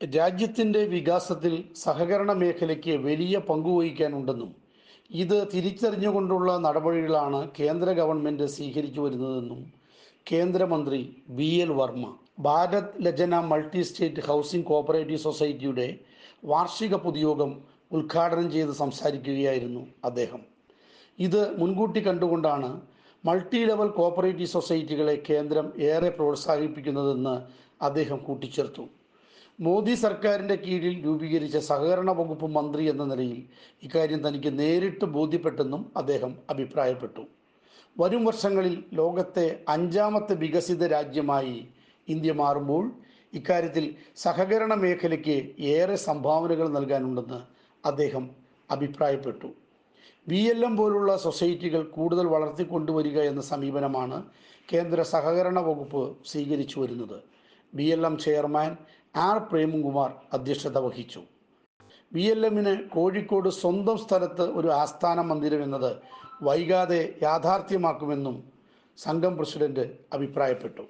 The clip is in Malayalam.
രാജ്യത്തിന്റെ വികാസത്തിൽ സഹകരണ മേഖലയ്ക്ക് വലിയ പങ്കുവഹിക്കാനുണ്ടെന്നും ഇത് തിരിച്ചറിഞ്ഞുകൊണ്ടുള്ള നടപടികളാണ് കേന്ദ്ര ഗവൺമെന്റ് സ്വീകരിച്ചു വരുന്നതെന്നും കേന്ദ്രമന്ത്രി വി എൽ വർമ്മ ഭാരത് ലജന മൾട്ടി സ്റ്റേറ്റ് ഹൗസിംഗ് കോപ്പറേറ്റീവ് സൊസൈറ്റിയുടെ വാർഷിക പൊതുയോഗം ഉദ്ഘാടനം ചെയ്ത് സംസാരിക്കുകയായിരുന്നു അദ്ദേഹം. ഇത് മുൻകൂട്ടി കണ്ടുകൊണ്ടാണ് മൾട്ടി ലെവൽ കോപ്പറേറ്റീവ് സൊസൈറ്റികളെ കേന്ദ്രം ഏറെ പ്രോത്സാഹിപ്പിക്കുന്നതെന്ന് അദ്ദേഹം കൂട്ടിച്ചേർത്തു. മോദി സർക്കാരിന്റെ കീഴിൽ രൂപീകരിച്ച സഹകരണ വകുപ്പ് മന്ത്രി എന്ന നിലയിൽ ഇക്കാര്യം തനിക്ക് നേരിട്ട് ബോധ്യപ്പെട്ടെന്നും അദ്ദേഹം അഭിപ്രായപ്പെട്ടു. വരും വർഷങ്ങളിൽ ലോകത്തെ അഞ്ചാമത്തെ വികസിത രാജ്യമായി ഇന്ത്യ മാറുമ്പോൾ ഇക്കാര്യത്തിൽ സഹകരണ മേഖലയ്ക്ക് ഏറെ സംഭാവനകൾ നൽകാനുണ്ടെന്ന് അദ്ദേഹം അഭിപ്രായപ്പെട്ടു. ബി എൽ എം പോലുള്ള സൊസൈറ്റികൾ കൂടുതൽ വളർത്തിക്കൊണ്ടുവരിക എന്ന സമീപനമാണ് കേന്ദ്ര സഹകരണ വകുപ്പ് സ്വീകരിച്ചു വരുന്നത്. B L M chairman R Premkumar അധ്യക്ഷത വഹിച്ചു. വി എൽ എമ്മിന് കോഴിക്കോട് സ്വന്തം സ്ഥലത്ത് ഒരു ആസ്ഥാന മന്ദിരം എന്നത് വൈകാതെ യാഥാർത്ഥ്യമാക്കുമെന്നും സംഘം പ്രസിഡന്റ് അഭിപ്രായപ്പെട്ടു.